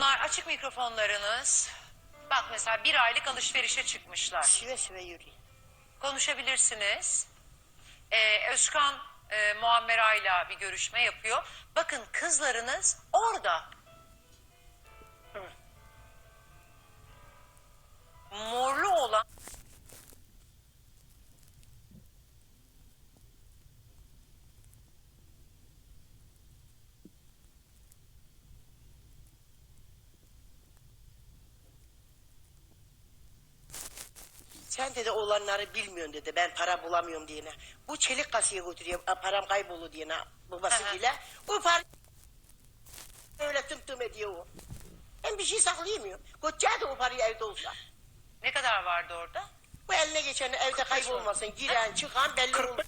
Onlar açık mikrofonlarınız. Bak mesela bir aylık alışverişe çıkmışlar. Sive sive yürüyor. Konuşabilirsiniz. Ee, Özkan e, Muammera'yla bir görüşme yapıyor. Bakın kızlarınız orada. Sen dedi olanları bilmiyorsun dedi. Ben para bulamıyorum diyene. Bu çelik kasaya götürüyor. Param kayboldu diyene babasıyla. O para öyle tım tım ediyor o. Ben bir şey saklayamıyorum. Da o parayı evde olsa. ne kadar vardı orada? Bu eline geçen evde kaybolmasın. Giren çıkan belli olur.